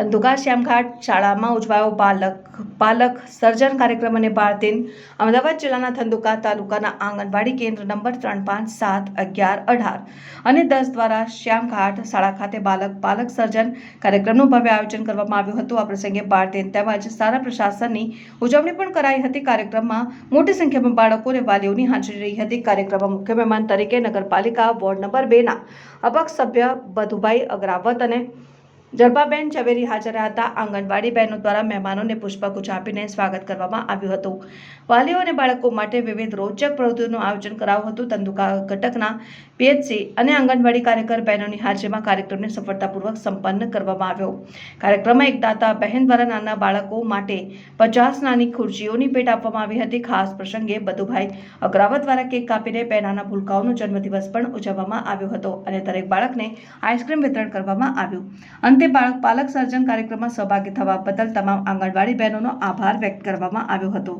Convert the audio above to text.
ધંધુકા શ્યામઘાટ શાળામાં ઉજવાયો બાલક બાલક સર્જન કાર્યક્રમ અને બાળદિન અમદાવાદ જિલ્લાના ધંધુકા તાલુકાના આંગણવાડી કેન્દ્ર નંબર ત્રણ પાંચ સાત અગિયાર અઢાર અને દસ દ્વારા શ્યામઘાટ શાળા ખાતે બાલક બાલક સર્જન કાર્યક્રમનું ભવ્ય આયોજન કરવામાં આવ્યું હતું. આ પ્રસંગે બાળદિન તેમજ સારા પ્રશાસનની ઉજવણી પણ કરાઈ હતી. કાર્યક્રમમાં મોટી સંખ્યામાં બાળકો અને વાલીઓની હાજરી રહી હતી. કાર્યક્રમમાં મુખ્ય મહેમાન તરીકે નગરપાલિકા વોર્ડ નંબર બેના અપક્ષ સભ્ય બધુભાઈ અગ્રાવત અને જલપાબેન ઝવેરી હાજર હતા આંગણવાડી બહેનો દ્વારા મહેમાનોને પુષ્પગુચ્છ આપીને સ્વાગત કરવામાં આવ્યું હતું. વાલીઓ અને બાળકો માટે વિવિધ રોચક પ્રવૃત્તિઓનું આયોજન કરાયું હતું. તંદુકા ઘટકના પીએચસી અને આંગણવાડી કાર્યકર બહેનોની હાજરીમાં કાર્યક્રમને સફળતાપૂર્વક સંપન્ન કરવામાં આવ્યો. કાર્યક્રમમાં એક દાતા બહેન દ્વારા નાના બાળકો માટે પચાસ નાની ખુરશીઓની ભેટ આપવામાં આવી હતી. ખાસ પ્રસંગે બધુભાઈ અગ્રાવત દ્વારા કેક કાપીને બે ભૂલકાઓનો જન્મદિવસ પણ ઉજવવામાં આવ્યો હતો અને દરેક બાળકને આઈસ્ક્રીમ વિતરણ કરવામાં આવ્યું. અંતે બાળક પાલક સર્જન કાર્યક્રમમાં સહભાગી થવા બદલ તમામ આંગણવાડી બહેનોનો આભાર વ્યક્ત કરવામાં આવ્યો હતો.